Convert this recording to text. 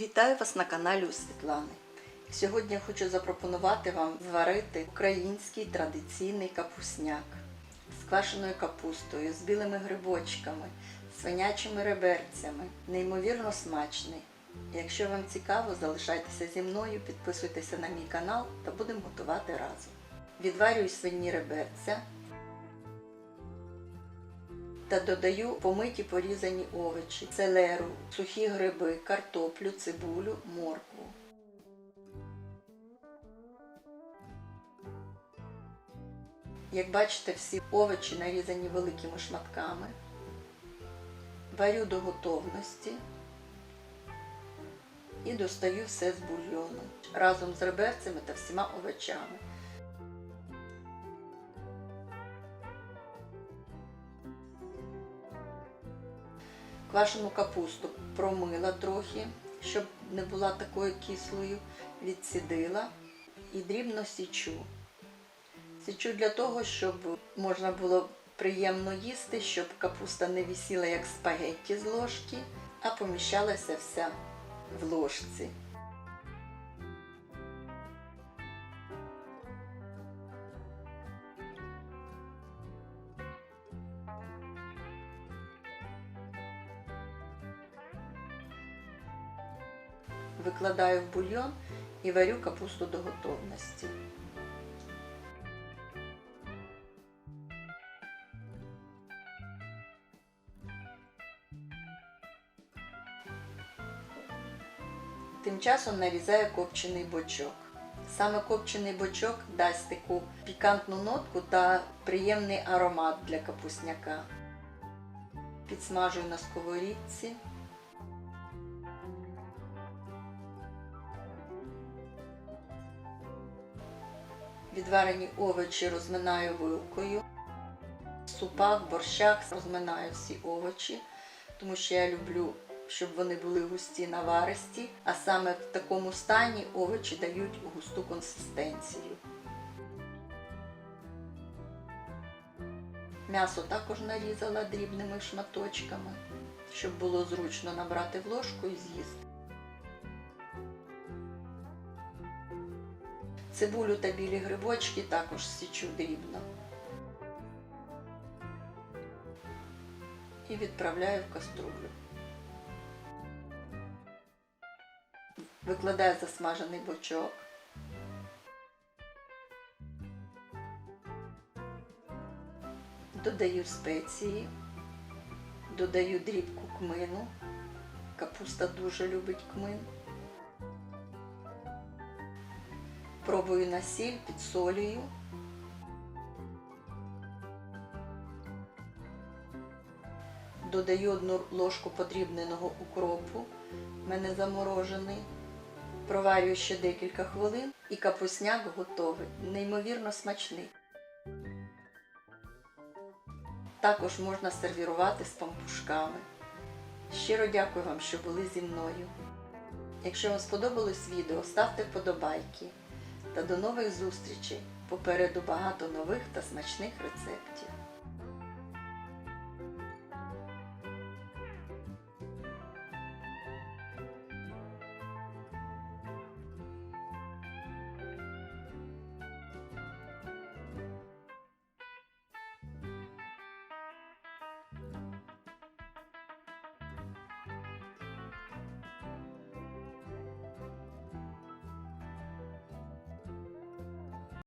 Вітаю вас на каналі у Світлани. Сьогодні я хочу запропонувати вам зварити український традиційний капусняк з квашеною капустою, з білими грибочками, свинячими реберцями. Неймовірно смачний. Якщо вам цікаво, залишайтеся зі мною, підписуйтеся на мій канал та будемо готувати разом. Відварюю свині реберця та додаю помиті порізані овочі, селеру, сухі гриби, картоплю, цибулю, моркву. Як бачите, всі овочі нарізані великими шматками. Варю до готовності і достаю все з бульйону разом з реберцями та всіма овочами. Квашену капусту промила трохи, щоб не була такою кислою, відсідила і дрібно січу. Січу для того, щоб можна було приємно їсти, щоб капуста не висіла як спагетті з ложки, а поміщалася вся в ложці. Викладаю в бульйон і варю капусту до готовності. Тим часом нарізаю копчений бочок. Саме копчений бочок дасть таку пікантну нотку та приємний аромат для капусняка. Підсмажую на сковорідці. Відварені овочі розминаю вилкою. В супах, борщах розминаю всі овочі, тому що я люблю, щоб вони були густі наваристі, а саме в такому стані овочі дають густу консистенцію. М'ясо також нарізала дрібними шматочками, щоб було зручно набрати в ложку і з'їсти. Цибулю та білі грибочки також січу дрібно. І відправляю в каструлю. Викладаю засмажений бочок. Додаю спеції, додаю дрібку кмину. Капуста дуже любить кмин. Пробую на сіль, підсолюю. Додаю одну ложку подрібненого укропу, в мене заморожений. Проварюю ще декілька хвилин і капусняк готовий. Неймовірно смачний. Також можна сервірувати з пампушками. Щиро дякую вам, що були зі мною. Якщо вам сподобалось відео, ставте вподобайки. Та до нових зустрічей! Попереду багато нових та смачних рецептів.